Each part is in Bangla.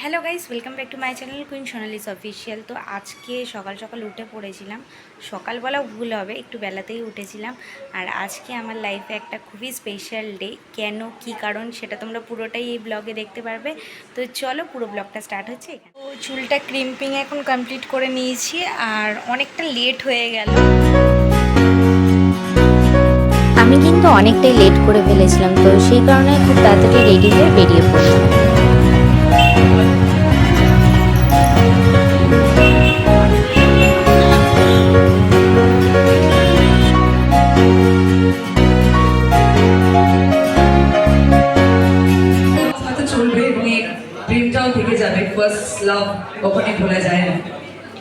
Hello guys welcome back to my channel queen Sonali's official তো আজকে সকাল সকাল উঠে পড়েছিলাম। সকালবেলাও ভুল হবে, একটু বেলাতেই উঠেছিলাম। আর আজকে আমার লাইফে একটা খুবই স্পেশাল ডে কেন, কি কারণ, সেটা তোমরা পুরোটাই এই ব্লগে দেখতে পারবে। তো চলো, পুরো ব্লগটা স্টার্ট হচ্ছে। তো চুলটা ক্রিম্পিং এখন কমপ্লিট করে নিয়েছি, আর অনেকটা লেট হয়ে গেল। আমি কিন্তু অনেকটাই লেট করে ফেলেছিলাম, তো সেই কারণে খুব তাড়াতাড়ি রেডি হয়ে বেরিয়ে পড়লাম।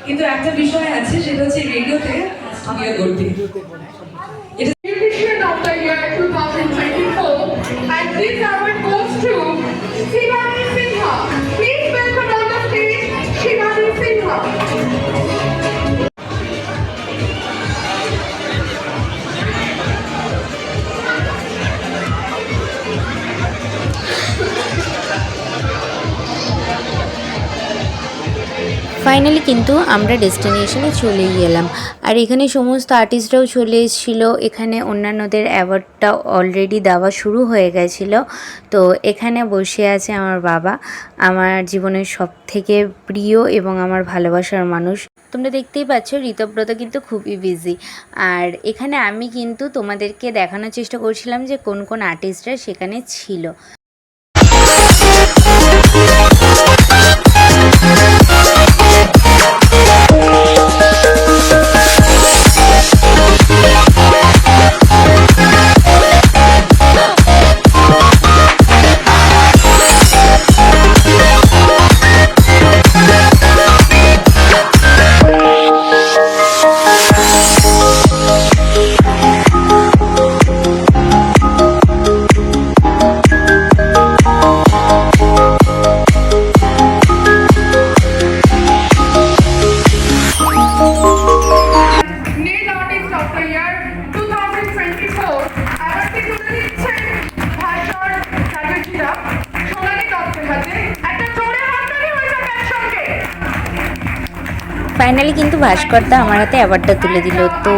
কিন্তু একটা বিষয় আছে, সেটা হচ্ছে রেডিওতে আমিও করতে এটা ফাইনালি কিন্তু আমরা ডেস্টিনেশনে চলেই এলাম আর এখানে সমস্ত আর্টিস্টরাও চলে এসেছিল। এখানে অন্যান্যদের অ্যাওয়ার্ডটা অলরেডি দেওয়া শুরু হয়ে গেছিল। তো এখানে বসে আছে আমার বাবা। আমার জীবনের সব থেকে প্রিয় এবং আমার ভালোবাসার মানুষ। তোমরা দেখতেই পাচ্ছ, ঋতব্রত কিন্তু খুবই বিজি আর এখানে আমি কিন্তু তোমাদেরকে দেখানোর চেষ্টা করছিলাম যে কোন কোন আর্টিস্টরা সেখানে ছিল। ফাইনালি কিন্তু ভাস্করদা আমার হাতে অ্যাওয়ার্ডটা তুলে দিল। তো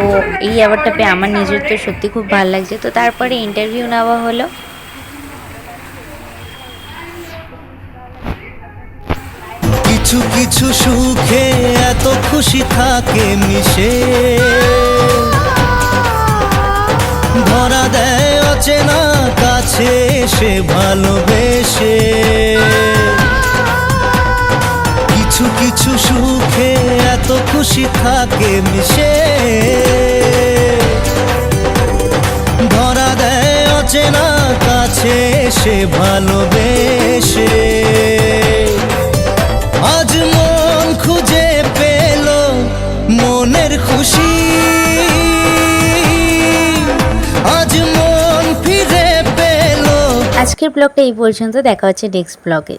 এই অ্যাওয়ার্ডটা পেয়ে আমার নিজের তো সত্যি খুব ভালো লাগছে। তো তারপরে ইন্টারভিউ নেওয়া হলো। কিছু কিছু সুখে এত খুশি থাকে মিশে। ধরা দেয় অচেনা কাছে সে ভালোবেসে। কিছু কিছু সুখে খুশি থাকে, মিশে। ধরা দেয় অচেনা কাছে, সে ভালোবেসে। আজ মন খুঁজে পেল মনের খুশি। আজ মন ফিরে পেল। আজকের ব্লগটা এই পর্যন্ত, দেখা হচ্ছে নেক্সট ব্লগে।